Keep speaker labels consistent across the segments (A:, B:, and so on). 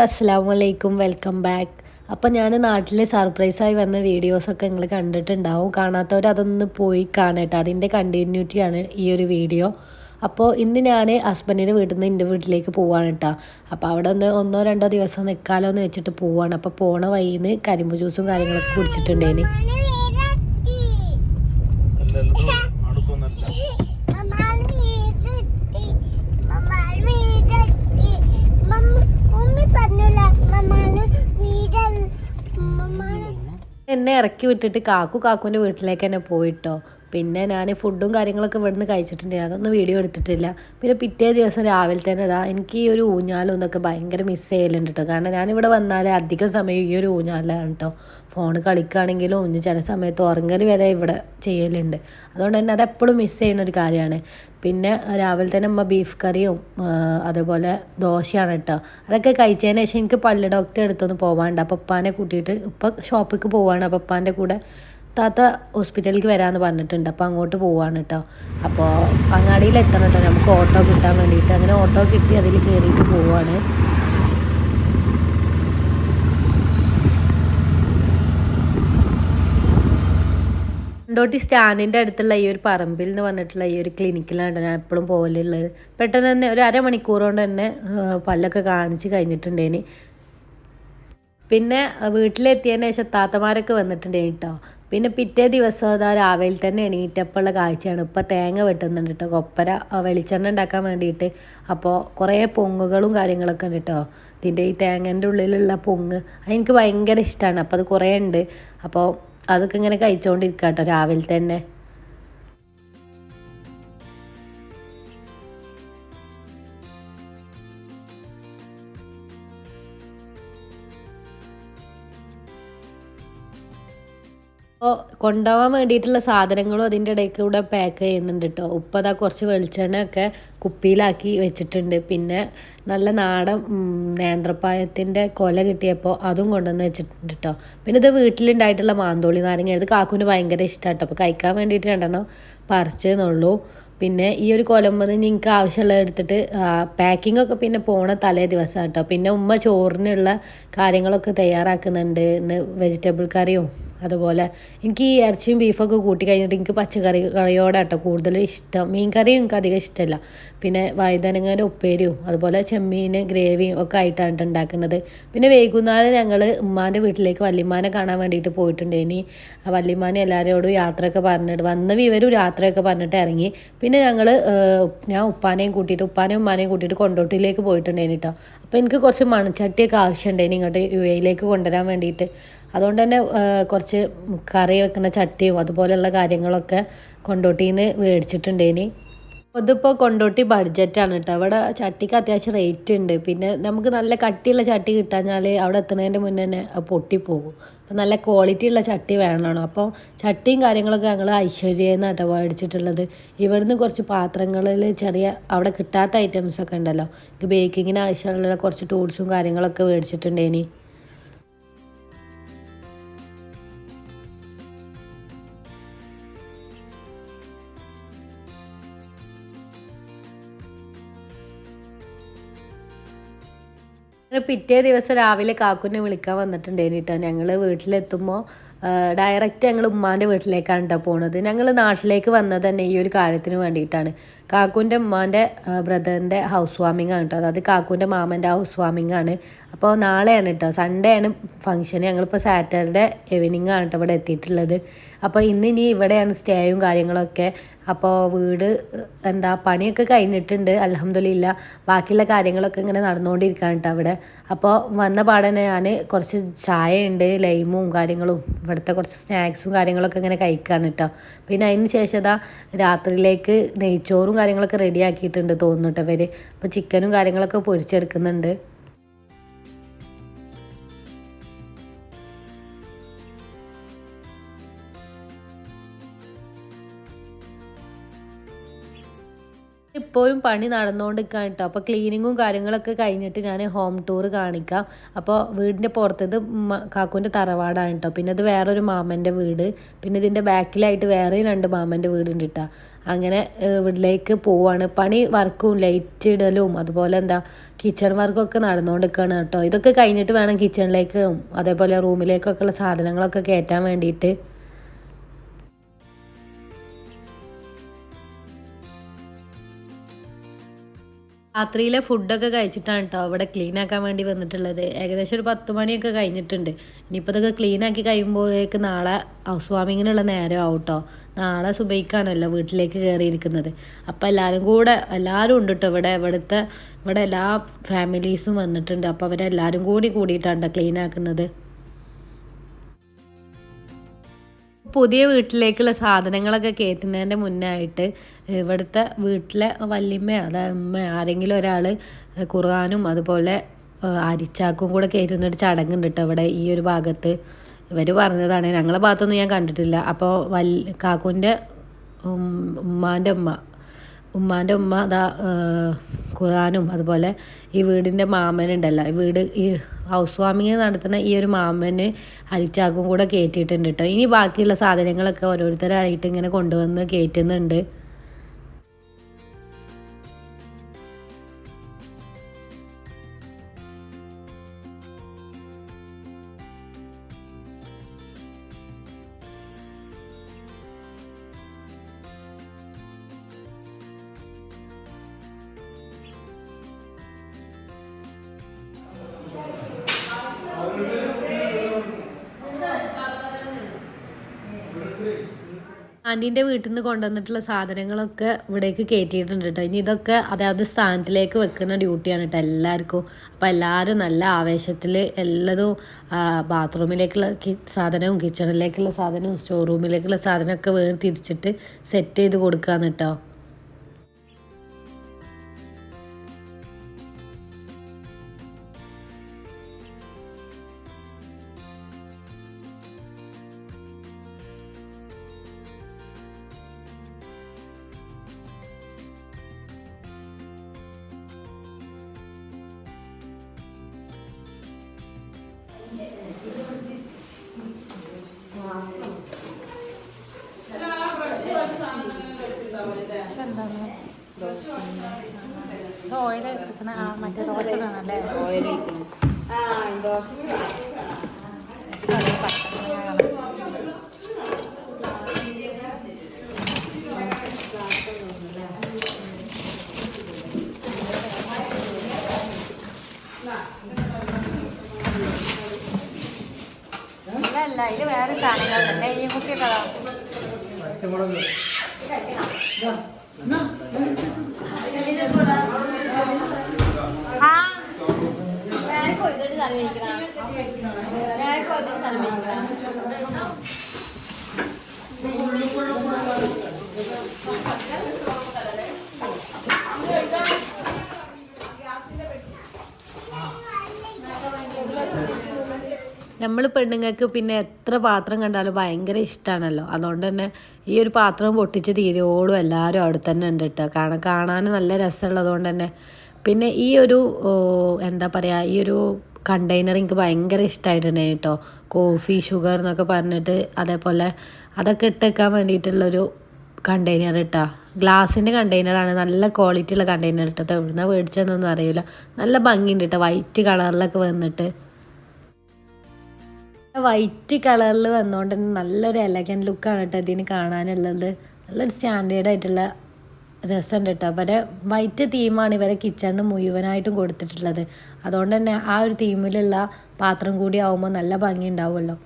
A: അസ്സാം വലൈക്കും welcome back അപ്പം ഞാൻ നാട്ടിൽ സർപ്രൈസായി വന്ന വീഡിയോസൊക്കെ നിങ്ങൾ കണ്ടിട്ടുണ്ടാവും. കാണാത്തവർ അതൊന്ന് പോയി കാണട്ടെ. അതിന്റെ കണ്ടിന്യൂറ്റിയാണ് ഈ ഒരു വീഡിയോ അപ്പോൾ ഇന്ന് ഞാൻ ഹസ്ബൻഡിന്റെ വീട്ടിൽ നിന്ന് എന്റെ വീട്ടിലേക്ക് പോവാണ് കേട്ടോ അപ്പോൾ അവിടെ ഒന്ന് ഒന്നോ രണ്ടോ ദിവസം നിൽക്കാലോ എന്ന് വെച്ചിട്ട് പോവാണ്. അപ്പോൾ പോണ വഴിയിൽ നിന്ന് കരിമ്പ് ജ്യൂസും കാര്യങ്ങളൊക്കെ കുടിച്ചിട്ടുണ്ടേന്. എന്നെ ഇറക്കി വിട്ടിട്ട് കാക്കു കാക്കുവിന്റെ വീട്ടിലേക്ക് തന്നെ പോയിട്ടോ? പിന്നെ ഞാൻ ഫുഡും കാര്യങ്ങളൊക്കെ ഇവിടുന്ന് കഴിച്ചിട്ടുണ്ട്. അതൊന്നും വീഡിയോ എടുത്തിട്ടില്ല. പിന്നെ പിറ്റേ ദിവസം രാവിലെ തന്നെ ഇതാ എനിക്ക് ഈ ഒരു ഊഞ്ഞാലും ഇതൊക്കെ ഭയങ്കര മിസ് ചെയ്യലുണ്ട് കേട്ടോ കാരണം ഞാനിവിടെ വന്നാൽ അധികം സമയം ഈ ഒരു ഊഞ്ഞാലാണ് കേട്ടോ ഫോൺ കളിക്കുകയാണെങ്കിലും ഊഞ്ഞ് ചില സമയത്ത് ഉറങ്ങൽ വരെ ഇവിടെ ചെയ്യലുണ്ട്. അതുകൊണ്ട് തന്നെ അതെപ്പോഴും മിസ് ചെയ്യുന്ന ഒരു കാര്യമാണ്. പിന്നെ രാവിലെ തന്നെ അമ്മ ബീഫ് കറിയും അതുപോലെ ദോശയാണ് കേട്ടോ അതൊക്കെ കഴിച്ചതിന് ശേഷം എനിക്ക് പല്ല് ഡോക്ടറെ അടുത്തൊന്ന് പോകാനുണ്ട് അപ്പോൾ ഉപ്പാനെ കൂട്ടിയിട്ട് ഇപ്പം ഷോപ്പിലേക്ക് പോവാണ്. അപ്പോൾ കൂടെ താത്ത ഹോസ്പിറ്റലിലേക്ക് വരാമെന്ന് പറഞ്ഞിട്ടുണ്ട്. അപ്പോൾ അങ്ങോട്ട് പോവാണ് കേട്ടോ അപ്പോൾ അങ്ങാടിയിൽ എത്തണം കേട്ടോ നമുക്ക് ഓട്ടോ കിട്ടാൻ വേണ്ടിയിട്ട്. അങ്ങനെ ഓട്ടോ കിട്ടി അതിൽ കയറിയിട്ട് പോവാണ്. കൊണ്ടോട്ടി സ്റ്റാൻഡിന്റെ അടുത്തുള്ള ഈ ഒരു പറമ്പിൽ എന്ന് പറഞ്ഞിട്ടുള്ള ഈ ഒരു ക്ലിനിക്കിലാണ് ഞാൻ എപ്പോഴും പോകലുള്ളത് പെട്ടെന്ന് തന്നെ ഒരു അരമണിക്കൂർ കൊണ്ട് തന്നെ പല്ലൊക്കെ കാണിച്ച് കഴിഞ്ഞിട്ടുണ്ടേന്. പിന്നെ വീട്ടിലെത്തിയതിന് ശേഷം താത്തമാരൊക്കെ വന്നിട്ടുണ്ടേ കേട്ടോ പിന്നെ പിറ്റേ ദിവസം അതാ രാവിലെ തന്നെ എണീറ്റപ്പുള്ള കാഴ്ചയാണ്. ഇപ്പോൾ തേങ്ങ വെട്ടുന്നുണ്ട് കേട്ടോ കൊപ്പര വെളിച്ചെണ്ണ ഉണ്ടാക്കാൻ വേണ്ടിയിട്ട്. അപ്പോൾ കുറേ പൊങ്ങുകളും കാര്യങ്ങളൊക്കെ ഉണ്ട് കേട്ടോ ഇതിന്റെ ഈ തേങ്ങേന്റെ ഉള്ളിലുള്ള പൊങ്ങ് അതെനിക്ക് ഭയങ്കര ഇഷ്ടമാണ് അപ്പോൾ അത് കുറേ ഉണ്ട്. അപ്പോൾ അതൊക്കെ ഇങ്ങനെ കഴിച്ചുകൊണ്ടിരിക്കുക കേട്ടോ രാവിലെ തന്നെ. അപ്പോൾ കൊണ്ടുപോകാൻ വേണ്ടിയിട്ടുള്ള സാധനങ്ങളും അതിന്റെ ഇടയിൽ കൂടെ പാക്ക് ചെയ്യുന്നുണ്ട് കേട്ടോ ഉപ്പ് അതാ കുറച്ച് വെളിച്ചെണ്ണയൊക്കെ കുപ്പിയിലാക്കി വെച്ചിട്ടുണ്ട്. പിന്നെ നല്ല നാടൻ നേന്ത്രപ്പായത്തിന്റെ കൊല കിട്ടിയപ്പോൾ അതും കൊണ്ടുവന്ന് വെച്ചിട്ടുണ്ട് കേട്ടോ പിന്നെ ഇത് വീട്ടിലുണ്ടായിട്ടുള്ള മാന്തോളി നാരങ്ങ ഇത് കാക്കുവിന് ഭയങ്കര ഇഷ്ടമാണ് കേട്ടോ അപ്പോൾ കഴിക്കാൻ വേണ്ടിയിട്ട് രണ്ടെണ്ണം പറിച്ചെന്നുള്ളൂ പിന്നെ ഈ ഒരു കൊലമ്പത് നിങ്ങൾക്ക് ആവശ്യമുള്ളത് എടുത്തിട്ട് പാക്കിംഗ് ഒക്കെ പിന്നെ പോണ തലേ ദിവസം കേട്ടോ പിന്നെ ഉമ്മ ചോറിനുള്ള കാര്യങ്ങളൊക്കെ തയ്യാറാക്കുന്നുണ്ട്. ഇന്ന് വെജിറ്റബിൾ കറിയും അതുപോലെ എനിക്ക് ഈ ഇറച്ചിയും ബീഫൊക്കെ കൂട്ടി കഴിഞ്ഞിട്ട് എനിക്ക് പച്ചക്കറി കറിയോടാട്ടോ കൂടുതൽ ഇഷ്ടം. മീൻ കറിയും എനിക്ക് അധികം ഇഷ്ടമല്ല. പിന്നെ വഴുതനങ്ങയുടെ ഉപ്പേരിയും അതുപോലെ ചെമ്മീൻ ഗ്രേവിയും ഒക്കെ ആയിട്ടാണ് ഉണ്ടാക്കുന്നത്. പിന്നെ വൈകുന്നേരം ഞങ്ങൾ ഉമ്മാന്റെ വീട്ടിലേക്ക് വല്യമ്മാനെ കാണാൻ വേണ്ടിയിട്ട് പോയിട്ടുണ്ട്. ഇനി വല്യമ്മാനെ എല്ലാവരോടും യാത്രയൊക്കെ പറഞ്ഞിട്ട് വന്ന വിവരം യാത്രയൊക്കെ പറഞ്ഞിട്ട് ഇറങ്ങി. പിന്നെ ഞങ്ങൾ ഞാൻ ഉപ്പാനെയും കൂട്ടിയിട്ട് ഉപ്പാനെയും ഉമ്മാനെയും കൂട്ടിയിട്ട് കൊണ്ടോട്ടിയിലേക്ക് പോയിട്ടുണ്ടായിരുന്നു കേട്ടോ അപ്പോൾ എനിക്ക് കുറച്ച് മൺചട്ടിയൊക്കെ ആവശ്യമുണ്ടേനി ഇങ്ങോട്ട് യു എയിലേക്ക് കൊണ്ടുവരാൻ വേണ്ടിയിട്ട്. അതുകൊണ്ട് തന്നെ കുറച്ച് കറി വെക്കുന്ന ചട്ടിയും അതുപോലെയുള്ള കാര്യങ്ങളൊക്കെ കൊണ്ടോട്ടിയിൽ നിന്ന് മേടിച്ചിട്ടുണ്ടേനി അതിപ്പോൾ കൊണ്ടോട്ടി ബഡ്ജറ്റാണ് കേട്ടോ. അവിടെ ചട്ടിക്ക് അത്യാവശ്യം റേറ്റ് ഉണ്ട്. പിന്നെ നമുക്ക് നല്ല കട്ടിയുള്ള ചട്ടി കിട്ടാഞ്ഞാൽ അവിടെ എത്തുന്നതിന്റെ മുന്നേ തന്നെ പൊട്ടിപ്പോകും. അപ്പം നല്ല ക്വാളിറ്റി ഉള്ള ചട്ടി വേണമാണ്. അപ്പോൾ ചട്ടിയും കാര്യങ്ങളൊക്കെ ഞങ്ങൾ ഐശ്വര്യയിൽ കേട്ടോ മേടിച്ചിട്ടുള്ളത്. ഇവിടുന്ന് കുറച്ച് പാത്രങ്ങളിൽ ചെറിയ അവിടെ കിട്ടാത്ത ഐറ്റംസൊക്കെ ഉണ്ടല്ലോ. ബേക്കിങ്ങിന് ആവശ്യമുള്ള കുറച്ച് ടൂൾസും കാര്യങ്ങളൊക്കെ മേടിച്ചിട്ടുണ്ടേനി പിറ്റേ ദിവസം രാവിലെ കാക്കുനെ വിളിക്കാൻ വന്നിട്ടുണ്ടേനി കേട്ടോ ഞങ്ങൾ വീട്ടിലെത്തുമ്പോൾ ഡയറക്റ്റ് ഞങ്ങൾ ഉമ്മാന്റെ വീട്ടിലേക്കാണ് കേട്ടോ പോണത്. ഞങ്ങൾ നാട്ടിലേക്ക് വന്നത് തന്നെ ഈ ഒരു കാര്യത്തിന് വേണ്ടിയിട്ടാണ്. കാക്കുന്റെ ഉമ്മാന്റെ ബ്രദറിന്റെ ഹൗസ് വാമിംഗ് ആണ് കേട്ടോ അതായത് കാക്കുന്റെ മാമന്റെ ഹൗസ് വാമിംഗ് ആണ്. അപ്പോൾ നാളെയാണ് കേട്ടോ സൺഡേ ആണ് ഫംഗ്ഷൻ ഞങ്ങളിപ്പോൾ സാറ്റർഡേ ഈവനിങ് ആണ് കേട്ടോ ഇവിടെ എത്തിയിട്ടുള്ളത്. അപ്പോൾ ഇന്ന് ഇനി ഇവിടെയാണ് സ്റ്റേയും കാര്യങ്ങളൊക്കെ. അപ്പോൾ വീട് എന്താ പണിയൊക്കെ കഴിഞ്ഞിട്ടുണ്ട്. അലഹമ്മദില്ല ബാക്കിയുള്ള കാര്യങ്ങളൊക്കെ ഇങ്ങനെ നടന്നുകൊണ്ടിരിക്കുകയാണ് കേട്ടോ അവിടെ അപ്പോൾ വന്ന പാടനെ ഞാൻ കുറച്ച് ചായ ഉണ്ട് ലൈമും കാര്യങ്ങളും. ഇവിടുത്തെ കുറച്ച് സ്നാക്സും കാര്യങ്ങളൊക്കെ ഇങ്ങനെ കഴിക്കുകയാണ് കേട്ടോ പിന്നെ അതിന് ശേഷം രാത്രിയിലേക്ക് നെയ്ച്ചോറും കാര്യങ്ങളൊക്കെ റെഡിയാക്കിയിട്ടുണ്ട് തോന്നുന്നു കേട്ടോ ഇവർ അപ്പോൾ ചിക്കനും കാര്യങ്ങളൊക്കെ പൊരിച്ചെടുക്കുന്നുണ്ട്. ഇപ്പോഴും പണി നടന്നുകൊണ്ടിരിക്കുകയാണ് കേട്ടോ. അപ്പോൾ ക്ലീനിങ്ങും കാര്യങ്ങളൊക്കെ കഴിഞ്ഞിട്ട് ഞാൻ ഹോം ടൂർ കാണിക്കാം. അപ്പോൾ വീടിന്റെ പുറത്തത് കാക്കുവിന്റെ തറവാടാണ് കേട്ടോ. പിന്നെ അത് വേറൊരു മാമന്റെ വീട്. പിന്നെ ഇതിന്റെ ബാക്കിലായിട്ട് വേറെയും രണ്ട് മാമന്റെ വീടുണ്ട് കേട്ടോ. അങ്ങനെ വീട്ടിലേക്ക് പോവാണ്. പണി വർക്കും ലൈറ്റ് ഇടലും അതുപോലെ എന്താ കിച്ചൺ വർക്കൊക്കെ നടന്നുകൊണ്ടിരിക്കുകയാണ് കേട്ടോ. ഇതൊക്കെ കഴിഞ്ഞിട്ട് വേണം കിച്ചണിലേക്കും അതേപോലെ റൂമിലേക്കൊക്കെയുള്ള സാധനങ്ങളൊക്കെ കയറ്റാൻ വേണ്ടിയിട്ട്. രാത്രിയിലെ ഫുഡൊക്കെ കഴിച്ചിട്ടാണ് കേട്ടോ ഇവിടെ ക്ലീൻ ആക്കാൻ വേണ്ടി വന്നിട്ടുള്ളത്. ഏകദേശം ഒരു പത്ത് മണിയൊക്കെ കഴിഞ്ഞിട്ടുണ്ട്. ഇനിയിപ്പോൾ ഇതൊക്കെ ക്ലീൻ ആക്കി കഴിയുമ്പോഴേക്ക് നാളെ ഹൗസ് വാമിങ്ങിനുള്ള നേരം ആവും കേട്ടോ നാളെ സുബൈക്കാണല്ലോ വീട്ടിലേക്ക് കയറിയിരിക്കുന്നത് അപ്പോൾ എല്ലാവരും കൂടെ എല്ലാവരും ഉണ്ട് കേട്ടോ ഇവിടെ. ഇവിടുത്തെ ഇവിടെ എല്ലാ ഫാമിലീസും വന്നിട്ടുണ്ട്. അപ്പോൾ അവരെല്ലാവരും കൂടി കൂടിയിട്ടാണ് ക്ലീൻ ആക്കുന്നത്. പുതിയ വീട്ടിലേക്കുള്ള സാധനങ്ങളൊക്കെ കയറ്റുന്നതിന്റെ മുന്നായിട്ട് ഇവിടുത്തെ വീട്ടിലെ വല്യമ്മ അതായത് ഉമ്മ ആരെങ്കിലും ഒരാൾ ഖുർആാനും അതുപോലെ അരിച്ചാക്കും കൂടെ കയറ്റുന്നൊരു ചടങ്ങുണ്ട് കേട്ടോ ഇവിടെ ഈ ഒരു ഭാഗത്ത്. ഇവർ പറഞ്ഞതാണ്. ഞങ്ങളെ ഭാഗത്തൊന്നും ഞാൻ കണ്ടിട്ടില്ല. അപ്പോൾ വൽ കാക്കുന്റെ ഉമ്മാന്റെ ഉമ്മ. ഉമ്മാന്റെ ഉമ്മ അതാ ഖുറാനും അതുപോലെ ഈ വീടിന്റെ മാമനുണ്ടല്ലോ. ഈ വീട് ഈ ഹൗസ് വാമിങ് നടത്തുന്ന ഈ ഒരു മാമന് അരിച്ചാക്കും കൂടെ കയറ്റിയിട്ടുണ്ട് കേട്ടോ ഇനി ബാക്കിയുള്ള സാധനങ്ങളൊക്കെ ഓരോരുത്തരായിട്ട് ഇങ്ങനെ കൊണ്ടുവന്ന് കയറ്റുന്നുണ്ട് ആന്റീന്റെ വീട്ടിൽ നിന്ന് കൊണ്ടുവന്നിട്ടുള്ള സാധനങ്ങളൊക്കെ ഇവിടേക്ക് കയറ്റിയിട്ടുണ്ട് കേട്ടോ ഇനി ഇതൊക്കെ അതായത് സ്ഥാനത്തിലേക്ക് വെക്കുന്ന ഡ്യൂട്ടിയാണ് കേട്ടോ എല്ലാവർക്കും അപ്പോൾ എല്ലാവരും നല്ല ആവേശത്തിൽ എല്ലതും ബാത്റൂമിലേക്കുള്ള സാധനവും കിച്ചണിലേക്കുള്ള സാധനവും സ്റ്റോർ റൂമിലേക്കുള്ള സാധനമൊക്കെ വേർതിരിച്ചിട്ട് സെറ്റ് ചെയ്ത് കൊടുക്കുകയാണ് കേട്ടോ
B: ഓയിൽ കിട്ടണ മറ്റേ ദോശ വേണമല്ലേ
C: ഓയിൽ
B: ഇല്ല അല്ല ഇതിൽ വേറെ സാധനങ്ങളുണ്ട് നെയ്യും കുട്ടികളാ ആ
A: നമ്മൾ പെണ്ണുങ്ങൾക്ക് പിന്നെ എത്ര പാത്രം കണ്ടാലും ഭയങ്കര ഇഷ്ടമാണല്ലോ അതുകൊണ്ട് തന്നെ ഈ ഒരു പാത്രം പൊട്ടിച്ച് തീരുവോളും എല്ലാവരും അവിടെ തന്നെ ഉണ്ട് കേട്ടോ കാണാൻ കാണാൻ നല്ല രസമുള്ളതുകൊണ്ട് തന്നെ. പിന്നെ ഈ ഒരു എന്താ പറയുക ഈ ഒരു കണ്ടെയ്നർ എനിക്ക് ഭയങ്കര ഇഷ്ടമായിട്ടുണ്ടായി കേട്ടോ കോഫി ഷുഗർ എന്നൊക്കെ പറഞ്ഞിട്ട് അതേപോലെ അതൊക്കെ ഇട്ടേക്കാൻ വേണ്ടിയിട്ടുള്ളൊരു കണ്ടെയ്നർ ഇട്ടാ. ഗ്ലാസിന്റെ കണ്ടെയ്നറാണ് നല്ല ക്വാളിറ്റി ഉള്ള കണ്ടെയ്നർ ഇട്ടത്. എവിടുന്ന മേടിച്ചതെന്നൊന്നും അറിയില്ല. നല്ല ഭംഗിയുണ്ട് കേട്ടോ വൈറ്റ് കളറിലൊക്കെ വന്നിട്ട്. വൈറ്റ് കളറിൽ വന്നുകൊണ്ട് തന്നെ നല്ലൊരു എലഗൻ ലുക്കാണ് കേട്ടോ ഇതിന് കാണാനുള്ളത്. നല്ലൊരു സ്റ്റാൻഡേർഡ് ആയിട്ടുള്ള രസമുണ്ട് കേട്ടോ. അവരെ വൈറ്റ് തീമാണ് ഇവരെ കിച്ചണിന് മുഴുവനായിട്ടും കൊടുത്തിട്ടുള്ളത്. അതുകൊണ്ട് തന്നെ ആ ഒരു തീമിലുള്ള പാത്രം കൂടി ആവുമ്പോൾ നല്ല ഭംഗി ഉണ്ടാവുമല്ലോ.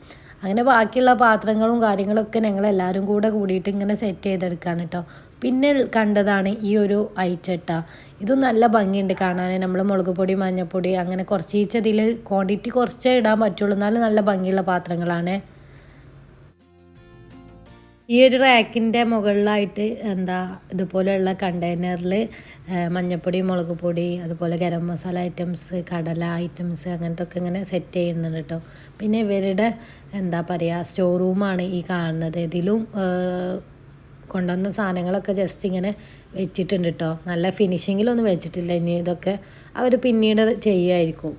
A: അങ്ങനെ ബാക്കിയുള്ള പാത്രങ്ങളും കാര്യങ്ങളൊക്കെ ഞങ്ങൾ എല്ലാവരും കൂടെ കൂടിയിട്ട് ഇങ്ങനെ സെറ്റ് ചെയ്തെടുക്കാൻ കേട്ടോ. പിന്നെ കണ്ടതാണ് ഈ ഒരു ഐറ്റട്ട. ഇത് നല്ല ഭംഗിയുണ്ട് കാണാൻ. നമ്മൾ മുളക് പൊടി മഞ്ഞൾപ്പൊടി അങ്ങനെ കുറച്ച് ഈച്ചതിൽ ക്വാണ്ടിറ്റി കുറച്ചേ ഇടാൻ പറ്റുള്ളൂ. എന്നാലും നല്ല ഭംഗിയുള്ള പാത്രങ്ങളാണ്. ഈ ഒരു റാക്കിന്റെ മുകളിലായിട്ട് എന്താ ഇതുപോലെയുള്ള കണ്ടെയ്നറിൽ മഞ്ഞപ്പൊടി മുളക് പൊടി അതുപോലെ ഗരം മസാല ഐറ്റംസ് കടല ഐറ്റംസ് അങ്ങനത്തെ ഒക്കെ ഇങ്ങനെ സെറ്റ് ചെയ്യുന്നുണ്ട് കേട്ടോ പിന്നെ ഇവരുടെ എന്താ പറയുക സ്റ്റോർ റൂമാണ് ഈ കാണുന്നത്. ഇതിലും കൊണ്ടുവന്ന സാധനങ്ങളൊക്കെ ജസ്റ്റ് ഇങ്ങനെ വെച്ചിട്ടുണ്ട് കേട്ടോ നല്ല ഫിനിഷിങ്ങിലൊന്നും വെച്ചിട്ടില്ല. ഇനി ഇതൊക്കെ അവർ പിന്നീട് ചെയ്യുമായിരിക്കും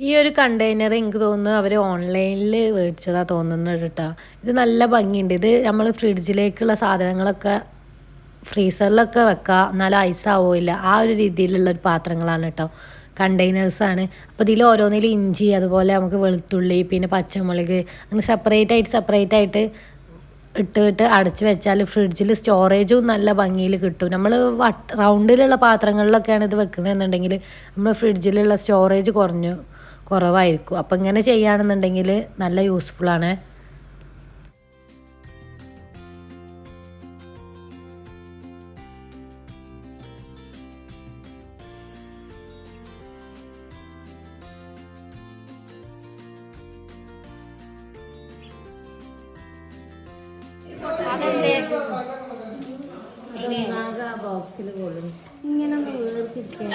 A: ഈ ഒരു കണ്ടെയ്നർ എനിക്ക് തോന്നുന്നു അവർ ഓൺലൈനിൽ മേടിച്ചതാ തോന്നുന്നത് കേട്ടോ ഇത് നല്ല ഭംഗിയുണ്ട്. ഇത് നമ്മൾ ഫ്രിഡ്ജിലേക്കുള്ള സാധനങ്ങളൊക്കെ ഫ്രീസറിലൊക്കെ വെക്കാം. എന്നാലും ഐസ് ആവില്ല ആ ഒരു രീതിയിലുള്ള പാത്രങ്ങളാണ് കേട്ടോ കണ്ടെയ്നേഴ്സാണ് അപ്പോൾ ഇതിൽ ഓരോന്നിൽ ഇഞ്ചി അതുപോലെ നമുക്ക് വെളുത്തുള്ളി പിന്നെ പച്ചമുളക് അങ്ങനെ സെപ്പറേറ്റ് ആയിട്ട് സെപ്പറേറ്റ് ആയിട്ട് ഇട്ട് ഇട്ട് അടച്ച് വെച്ചാൽ ഫ്രിഡ്ജിൽ സ്റ്റോറേജും നല്ല ഭംഗിയിൽ കിട്ടും. നമ്മൾ വട്ട് റൗണ്ടിലുള്ള പാത്രങ്ങളിലൊക്കെയാണ് ഇത് വെക്കുന്നതെന്നുണ്ടെങ്കിൽ നമ്മൾ ഫ്രിഡ്ജിലുള്ള സ്റ്റോറേജ് കുറഞ്ഞു കുറവായിരിക്കും. അപ്പം ഇങ്ങനെ ചെയ്യുകയാണെന്നുണ്ടെങ്കിൽ നല്ല യൂസ്ഫുള്ളാണ് ബോക്സിൽ കൊള്ളും
B: ഇങ്ങനെ ഒന്ന് വേർതിരിക്കാൻ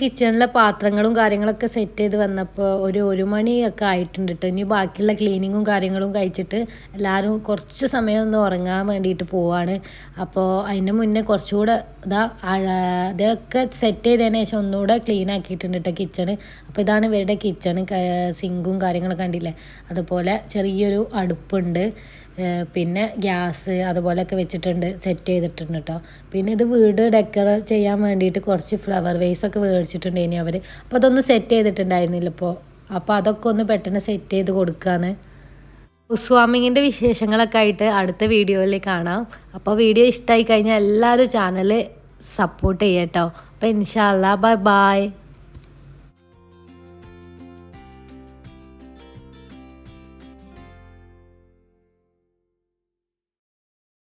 A: കിച്ചണിലെ പാത്രങ്ങളും കാര്യങ്ങളൊക്കെ സെറ്റ് ചെയ്ത് വന്നപ്പോൾ ഒരു ഒരു മണിയൊക്കെ ആയിട്ടുണ്ട് കേട്ടോ ഇനി ബാക്കിയുള്ള ക്ലീനിങ്ങും കാര്യങ്ങളും കഴിച്ചിട്ട് എല്ലാവരും കുറച്ച് സമയം ഒന്ന് ഉറങ്ങാൻ വേണ്ടിയിട്ട് പോവാണ്. അപ്പോൾ അതിന് മുന്നേ കുറച്ചുകൂടെ ഇതാ ഇതൊക്കെ സെറ്റ് ചെയ്തതിന് ശേഷം ഒന്നുകൂടെ ക്ലീൻ ആക്കിയിട്ടുണ്ട് കേട്ടോ കിച്ചണ് അപ്പോൾ ഇതാണ് ഇവരുടെ കിച്ചണ് സിങ്കും കാര്യങ്ങളൊക്കെ കണ്ടില്ലേ? അതുപോലെ ചെറിയൊരു അടുപ്പുണ്ട്. പിന്നെ ഗ്യാസ് അതുപോലെയൊക്കെ വെച്ചിട്ടുണ്ട് സെറ്റ് ചെയ്തിട്ടുണ്ട് കേട്ടോ പിന്നെ ഇത് വീട് ഡെക്കർ ചെയ്യാൻ വേണ്ടിയിട്ട് കുറച്ച് ഫ്ലവർ വേസ് ഒക്കെ മേടിച്ചിട്ടുണ്ട് ഇനി അവർ അപ്പോൾ അതൊന്ന് സെറ്റ് ചെയ്തിട്ടുണ്ടായിരുന്നില്ല ഇപ്പോൾ അപ്പോൾ അതൊക്കെ ഒന്ന് പെട്ടെന്ന് സെറ്റ് ചെയ്ത് കൊടുക്കാന്ന്. ഉസ്വാമിങ്ങിന്റെ വിശേഷങ്ങളൊക്കെ ആയിട്ട് അടുത്ത വീഡിയോയിൽ കാണാം. അപ്പോൾ വീഡിയോ ഇഷ്ടമായി കഴിഞ്ഞാൽ എല്ലാവരും ചാനൽ സപ്പോർട്ട് ചെയ്യാം കേട്ടോ അപ്പോൾ ഇൻഷാല്ല ബൈ ബായ്